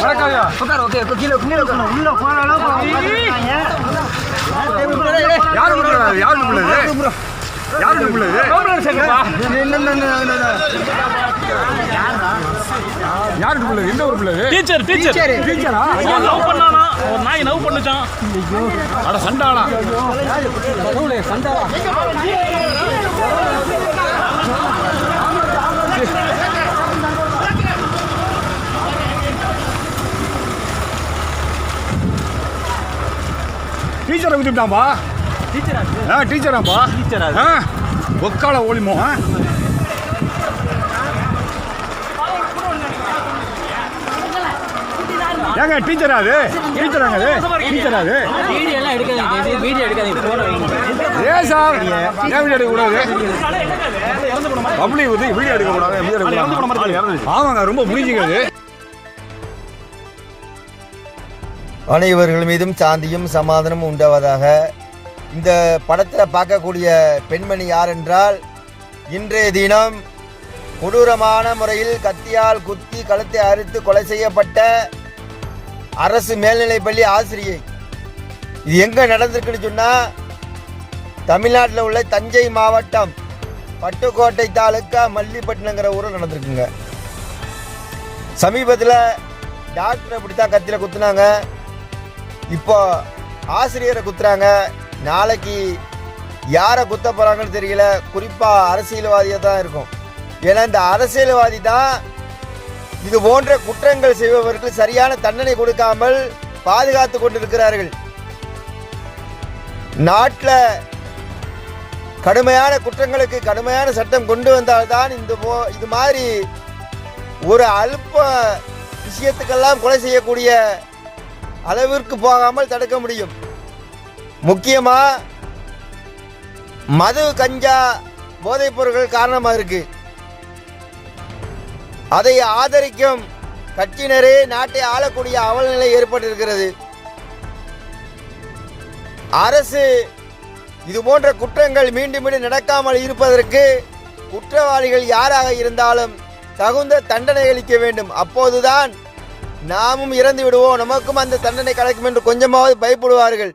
உட்கார் ஓகே கீழே கீழே. உள்ள பார்த்துருக்காங்க. யாரு யாரு யாரு பிள்ளை இல்ல, இல்ல, இல்ல, இல்ல, இல்ல. யாருக்கு பிள்ளை எந்த ஒரு பிள்ளை டீச்சர் டீச்சர். சரி. டீச்சரா? லவ் பண்ணானா? ஒரு நாய் லவ் பண்ணுச்சான். அட சண்டாளா. டீச்சரை விட்டுட்டான்பா. ஆ டீச்சராப்பா டீச்சரா ஆ ஒக்கால ஓலிமோ ஆ ஏங்க டீச்சரா அது? டீச்சராங்க அது? டீச்சரா அது? வீடியோ எல்லாம் எடுக்காதீங்க வீடியோ எடுக்காதீங்க போன ஏன் சார் ஏன் வீடியோ எடுக்கக்கூடாது? பப்ளிக் வந்து வீடியோ எடுக்கக்கூடாது ஆமாங்க ரொம்ப முடிஞ்சுங்க அது அனைவர்கள் மீதும் சாந்தியும் சமாதானமும் உண்டாவதாக. இந்த படத்தில் பார்க்கக்கூடிய பெண்மணி யார் என்றால் இன்றைய தினம் கொடூரமான முறையில் கத்தியால் குத்தி கழுத்தை அறுத்து கொலை செய்யப்பட்ட அரசு மேல்நிலைப்பள்ளி ஆசிரியை. இது எங்கே நடந்திருக்குன்னு சொன்னால் தமிழ்நாட்டில் உள்ள தஞ்சை மாவட்டம் பட்டுக்கோட்டை தாலுக்கா மல்லிப்பட்டினங்கிற ஊரில் நடந்திருக்குங்க. சமீபத்தில் டாக்டர் அப்படி தான் கத்தியில் குத்துனாங்க. இப்போ ஆசிரியரை குத்துறாங்க. நாளைக்கு யாரை குத்த போகிறாங்கன்னு தெரியல. குறிப்பாக அரசியல்வாதியாக தான் இருக்கும். ஏன்னா இந்த அரசியல்வாதி தான் இது போன்ற குற்றங்கள் செய்பவர்கள் சரியான தண்டனை கொடுக்காமல் பாதுகாத்து கொண்டிருக்கிறார்கள். நாட்டில் கடுமையான குற்றங்களுக்கு கடுமையான சட்டம் கொண்டு வந்தால்தான் இந்த போ இது மாதிரி ஒரு அல்ப விஷயத்துக்கெல்லாம் கொலை செய்யக்கூடிய அளவிற்கு போகாமல் தடுக்க முடியும். முக்கியமாக மது கஞ்சா போதைப் பொருட்கள் காரணமாக இருக்கு. அதை ஆதரிக்கும் கட்சியினரே நாட்டை ஆளக்கூடிய அவலநிலை ஏற்பட்டிருக்கிறது. அரசு இது போன்ற குற்றங்கள் மீண்டும் மீண்டும் நடக்காமல் இருப்பதற்கு குற்றவாளிகள் யாராக இருந்தாலும் தகுந்த தண்டனை அளிக்க வேண்டும். அப்போதுதான் நாமும் இறந்து விடுவோம். நமக்கும் அந்த தண்டனை கிடைக்கும் என்று கொஞ்சமாவது பயப்படுவார்கள்.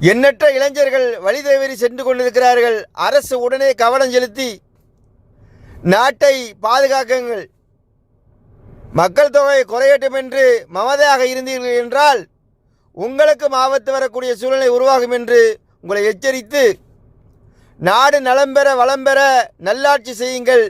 எண்ணற்ற இளைஞர்கள் வழி தவறி சென்று கொண்டிருக்கிறார்கள். அரசு உடனே கவனம் செலுத்தி நாட்டை பாதுகாக்குங்கள். மக்கள் தொகை குறையட்டும் என்று மமதையாக இருந்தீர்கள் என்றால் உங்களுக்கும் ஆபத்து வரக்கூடிய சூழ்நிலை உருவாகும் என்று உங்களை எச்சரித்து நாடு நலம் பெற வளம் பெற நல்லாட்சி செய்யுங்கள்.